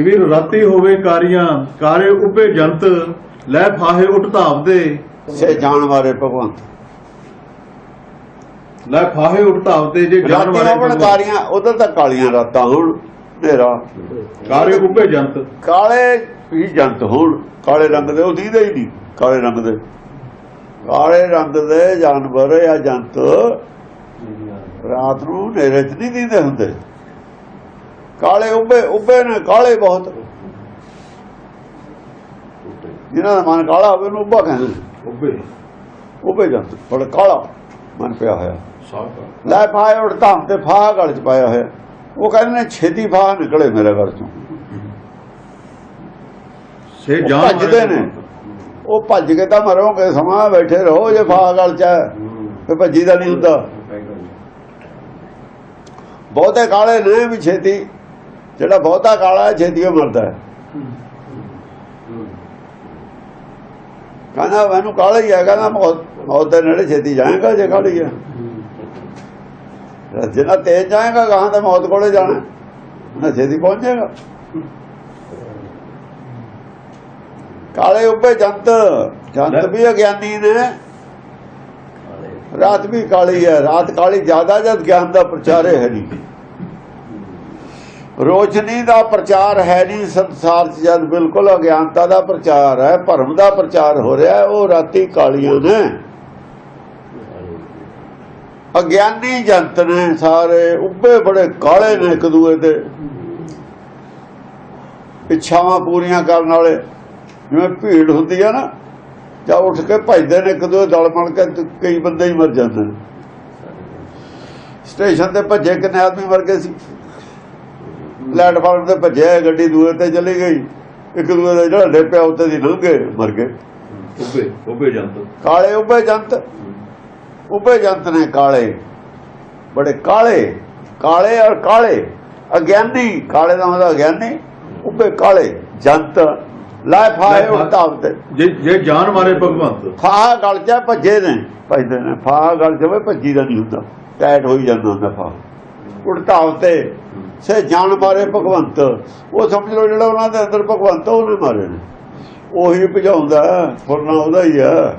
ਕਿ ਵੀ ਰਾਤੀ ਹੋਵੇ ਕਾਰੀਆਂ ਕਾਰੇ ਉੱਪੇ ਜੰਤ ਲੈ ਫਾਹੇ ਉਠ ਧਾਵਦੇ ਸੇ ਜਾਣ ਵਾਲੇ ਭਗਵੰਤ। ਲੈ ਫਾਹੇ ਉਠ ਧਾਵਦੇ ਜੇ ਰਾਤੀ ਵਾਲੇ ਭਗਵੰਤ। ਕਾਰੀਆਂ ਉਧਰ ਤਾਂ ਕਾਲੀਆਂ ਰਾਤਾਂ ਹੁਣ ਹਨੇਰਾ। ਕਾਰੇ ਉੱਪੇ ਜੰਤ। ਕਾਲੇ ਹੀ ਜੰਤ ਹੋਣ ਕਾਲੇ ਰੰਗ ਦੇ ਉਹ ਦੀਦੇ ਹੀ ਨਹੀਂ ਕਾਲੇ ਰੰਗ ਦੇ। ਕਾਲੇ ਰੰਗ ਦੇ ਜਾਨਵਰ ਜਾਂ ਜੰਤ ਰਾਤ ਨੂੰ ਹਨੇਰੇ 'ਚ ਨਹੀਂ ਦੀਦੇ ਹੁੰਦੇ। ਕਾਲੇ ਉੱਬੇ ਉੱਬੇ ਨੇ ਕਾਲੇ ਬਹੁਤ ਜਿਹਨਾਂ ਦਾ ਮਨ ਕਾਲਾ ਹੋਵੇ ਉਹਨੂੰ ਉੱਬਾ ਕਹਿੰਦੇ। ਉੱਪੇ ਉੱਬੇ ਜੰਤ ਬੜਾ ਕਾਲਾ ਮਨ ਪਿਆ ਹੋਇਆ। ਲੈ ਪਾਏ ਉੜਤਾ ਤੇ ਫਾਹ ਗਲ ਚ ਪਾਇਆ ਹੋਇਆ। ਉਹ ਕਹਿੰਦੇ ਨੇ ਛੇਤੀ ਫਾਹ ਨਿਕਲੇ ਮੇਰੇ ਘਰ ਚੋਂ। ਸੇ ਜਾਨ ਭੱਜਦੇ ਨੇ। ਉਹ ਭੱਜ ਕੇ ਤਾਂ ਮਰੋਗੇ ਸਮਾਂ ਬੈਠੇ ਰਹੋ ਜੇ ਫਾਹ ਗਲ ਚ ਤੇ ਭੱਜੀ ਦਾ ਨਹੀਂ ਹੁੰਦਾ। ਬਹੁਤੇ ਕਾਲੇ ਨੇ ਵੀ ਛੇਤੀ। ਜਿਹੜਾ ਬਹੁਤਾ ਕਾਲਾ ਹੈ, ਛੇਤੀ ਉਹ ਮਰਦਾ ਹੈ। ਕਹਿੰਦਾ ਮੈਨੂੰ ਕਾਲਾ ਹੀ ਹੈ। ਕਹਿੰਦਾ, ਮੌਤ ਦੇ ਨੇੜੇ ਛੇਤੀ ਜਾਏਗਾ ਜੇ ਕਾਲੀ ਹੈ। ਜਿੰਨਾ ਤੇਜ਼ ਜਾਏਗਾ, ਗਾਹਾਂ ਤੇ ਮੌਤ ਕੋਲੇ ਜਾਣਾ ਉਹਨਾਂ ਛੇਤੀ ਪਹੁੰਚ ਜਾਏਗਾ ਕਾਲੇ ਉੱਪੇ ਜੰਤ ਜੰਤ ਵੀ ਅਗਿਆਨੀ ਨੇ। ਰਾਤ ਵੀ ਕਾਲੀ ਹੈ। ਰਾਤ ਕਾਲੀ ਜ਼ਿਆਦਾ ਜਦ ਗਿਆਨ ਦਾ ਪ੍ਰਚਾਰ ਹੈ ਨਹੀਂ। ਰੋਸ਼ਨੀ ਦਾ ਪ੍ਰਚਾਰ ਹੈ ਨਹੀਂ, ਸੰਸਾਰ 'ਚ ਜਦ ਬਿਲਕੁਲ ਅਗਿਆਨਤਾ ਦਾ ਪ੍ਰਚਾਰ ਹੈ, ਭਰਮ ਦਾ ਪ੍ਰਚਾਰ ਹੋ ਰਿਹਾ ਉਹ ਰਾਤੀ ਕਾਲੀਆਂ ਨੇ ਅਗਿਆਨੀ ਜੰਤ ਨੇ ਸਾਰੇ ਉੱਬੇ ਬੜੇ ਕਾਲੇ ਨੇ ਇੱਕ ਦੂਏ ਤੇ। ਇੱਛਾਵਾਂ ਪੂਰੀਆਂ ਕਰਨ ਵਾਲੇ, ਜਿਵੇਂ ਭੀੜ ਹੁੰਦੀ ਆ ਨਾ, ਜਾਂ ਉੱਠ ਕੇ ਭੱਜਦੇ ਨੇ ਇੱਕ ਦੂਏ ਦਲ ਬਣ ਕੇ ਕਈ ਬੰਦੇ ਹੀ ਮਰ ਜਾਂਦੇ ਨੇ। ਸਟੇਸ਼ਨ ਤੇ ਭੱਜੇ ਕਿੰਨੇ ਆਦਮੀ ਮਰ ਗਏ ਸੀ। ਪਲੇਟਫਾਰਮ ਤੇ ਭੱਜਿਆ ਗੱਡੀ ਦੂਏ ਤੇ ਚਲੀ ਗਈ। ਇੱਕ ਦੂਏ ਦਾ ਜਿਹੜਾ ਡੇਪਿਆ ਉੱਤੇ ਦੀ ਲੰਘ ਗਏ ਮਰ ਗਏ। ਉੱਪੇ ਉੱਪੇ ਜੰਤ। ਕਾਲੇ ਉੱਭੇ ਜੰਤ। ਉੱਭੇ ਜੰਤ ਨੇ ਕਾਲੇ। ਬੜੇ ਕਾਲੇ। ਕਾਲੇ ਔਰ ਕਾਲੇ। ਅਗਿਆਨੀ ਕਾਲੇ ਦਾ ਮਤਲਬ ਅਗਿਆਨੀ ਉੱਭੇ ਕਾਲੇ। ਜੰਤ। ਲੈ ਫਾਏ ਉਤਾਵ ਤੇ। ਜੇ ਜੇ ਜਾਨ ਮਾਰੇ ਭਗਵੰਤ। ਫਾਹ ਗਲ ਚ ਭੱਜੇ ਨੇ। ਭੱਜਦੇ ਨੇ। ਫਾਹ ਗਲ ਹੋਵੇ ਭੱਜੀ ਦਾ ਨਹੀਂ ਹੁੰਦਾ। ਟੈਟ ਹੋਈ ਜਾਂਦਾ ਹੁੰਦਾ ਫਾਹ। ਉੜਤਾਵ ਤੇ ਸੇ ਜਾਨ ਮਾਰੇ ਭਗਵੰਤ। ਉਹ ਸਮਝ ਲਓ ਜਿਹੜਾ ਉਹਨਾਂ ਦੇ ਅੰਦਰ ਭਗਵੰਤ ਉਹਨੇ ਮਾਰੇ ਨੇ। ਉਹੀ ਭਜਾਉਂਦਾ ਫੁਰਨਾ ਉਹਦਾ ਹੀ ਆ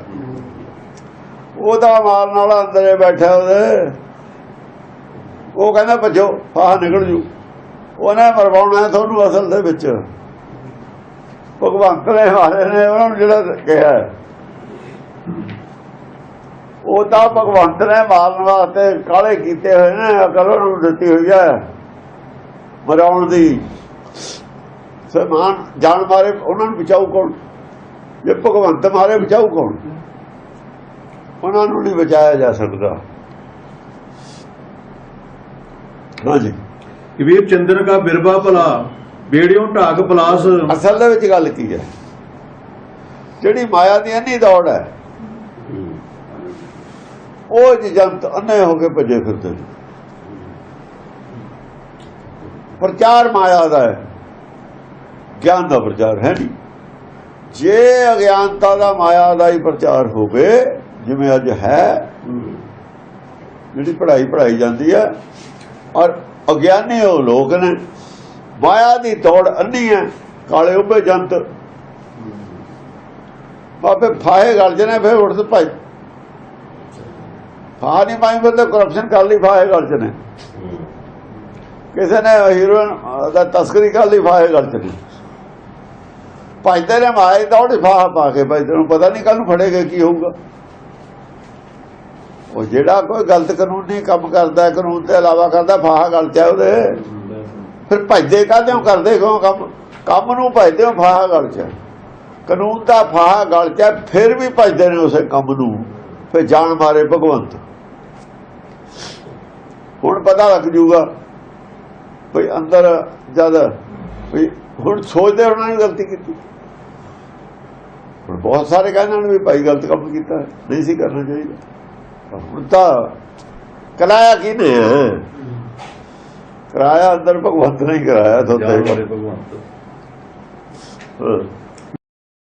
ਉਹਦਾ ਮਾਰਨ ਵਾਲਾ ਅੰਦਰੇ ਬੈਠਾ ਉਹਦੇ। ਉਹ ਕਹਿੰਦਾ ਭੱਜੋ, ਫਾਹ ਨਿਕਲ ਜੂ। ਉਹਨੇ ਮਰਵਾਉਣਾ ਤੁਹਾਨੂੰ ਅਸਲ ਦੇ ਵਿੱਚ। ਭਗਵੰਤ ਨੇ ਮਾਰੇ ਨੇ, ਉਹਨਾਂ ਨੂੰ ਜਿਹੜਾ ਕਿਹਾ ਉਹ ਤਾਂ ਭਗਵੰਤ ਨੇ ਮਾਰਨ ਵਾਸਤੇ ਕਾਲੇ ਕੀਤੇ ਹੋਏ ਨੇ, ਅਕਲ ਉਹਨੂੰ ਦਿੱਤੀ ਹੋਈ ਹੈ। ਮਰਾਉਣ ਦੀ ਸਮਾਨ ਜਾਨ ਮਾਰੇ ਉਹਨਾਂ ਨੂੰ ਬਚਾਊ ਕੌਣ? ਜੇ ਭਗਵੰਤ ਮਾਰੇ ਬਚਾਊ ਕੌਣ? ਉਹਨਾਂ ਨੂੰ ਨਹੀਂ ਬਚਾਇਆ ਜਾ ਸਕਦਾ। ਹਾਂਜੀ। ਕਬੀਰ ਚੰਦਰ ਕਾ ਬਿਰਬਾ ਭਲਾ ਬੇੜਿਓ ਢਾਕ ਪਲਾਸ। ਅਸਲ ਦੇ ਵਿੱਚ ਗੱਲ ਕੀ ਹੈ? ਜਿਹੜੀ ਮਾਇਆ ਦੀ ਇੰਨੀ ਦੌੜ ਹੈ ਉਹ ਜੰਤ ਅੰਨੇ ਹੋ ਕੇ ਭੱਜੇ ਫਿਰਦੇ ਨੇ। ਪ੍ਰਚਾਰ ਮਾਇਆ ਦਾ ਹੈ। ਗਿਆਨ ਦਾ ਪ੍ਰਚਾਰ ਹੈ ਨਹੀਂ। ਜੇ ਅਗਿਆਨਤਾ ਦਾ ਮਾਇਆ ਦਾ ਹੀ ਪ੍ਰਚਾਰ ਹੋਵੇ, ਜਿਵੇਂ ਅੱਜ ਹੈ, ਜਿਹੜੀ ਪੜ੍ਹਾਈ ਪੜ੍ਹਾਈ ਜਾਂਦੀ ਹੈ, ਔਰ ਅਗਿਆਨੀ ਉਹ ਲੋਕ ਨੇ, ਮਾਇਆ ਦੀ ਦੌੜ ਅੰਨੀ ਹੈ, ਕਾਲੇ ਉੱਪੇ ਜੰਤ। ਬਾਬੇ ਫਾਹੇ ਗਲ ਜਨੇ, ਫੇਰ ਉੱਠ ਭਾਈ। ਫਾਹ ਨਹੀਂ ਮਾਈ ਬੰਦੇ ਕਰਪਸ਼ਨ ਕਰ ਲਈ, ਫਾਹੇ ਗਲ ਜਨੇ। ਕਿਸੇ ਨੇ ਹੀਰੋਇਨ ਦਾ ਤਸਕਰੀ ਕਰ ਲਈ ਫਾਹੇ ਗਲ ਜਨੇ ਭਜਦੇ ਨੇ ਮਾਏ ਦੌੜ ਫਾਹ ਪਾ ਕੇ ਭਾਈ ਤੈਨੂੰ ਪਤਾ ਨਹੀਂ ਕੱਲ ਨੂੰ ਫੜੇਗਾ ਕੀ ਹੋਊਗਾ। ਉਹ ਜਿਹੜਾ ਕੋਈ ਗਲਤ ਕਾਨੂੰਨੀ ਕੰਮ ਕਰਦਾ ਕਾਨੂੰਨ ਤੇ ਇਲਾਵਾ ਕਰਦਾ ਫਾਹ ਗਲ ਹੈ ਉਹਦੇ। ਫਿਰ ਭਜਦੇ ਕਾਹਦੇ ਹੋ ਕਰਦੇ ਕਿਉਂ ਕੰਮ? ਕੰਮ ਨੂੰ ਭਜਦੇ ਹੋ ਫਾਹਾ ਗਲ ਚ ਕਾਨੂੰਨ ਦਾ ਫਾਹਾ ਗਲ ਹੈ, ਫਿਰ ਵੀ ਭਜਦੇ ਨੇ ਉਸੇ ਕੰਮ ਨੂੰ। ਫਿਰ ਜਾਣ ਮਾਰੇ ਭਗਵੰਤ। ਹੁਣ ਪਤਾ ਲੱਗ ਜੂਗਾ ਭਈ ਅੰਦਰ ਜਦ ਵੀ ਹੁਣ ਸੋਚਦੇ ਉਹਨਾਂ ਨੇ ਗਲਤੀ ਕੀਤੀ। ਹੁਣ ਬਹੁਤ ਸਾਰੇ ਕਹਿੰਦੇ ਨੇ ਵੀ ਭਾਈ ਗਲਤ ਕੰਮ ਕੀਤਾ ਨਹੀਂ ਸੀ ਕਰਨਾ ਚਾਹੀਦਾ। ਹੁਣ ਤਾਂ ਕਰਾਇਆ ਕਿਹਨੇ ਹੈ ਕਰਾਇਆ ਅੰਦਰ ਭਗਵੰਤ ਨੇ ਹੀ ਕਰਾਇਆ ਤੁਹਾਡੇ ਭਗਵੰਤ।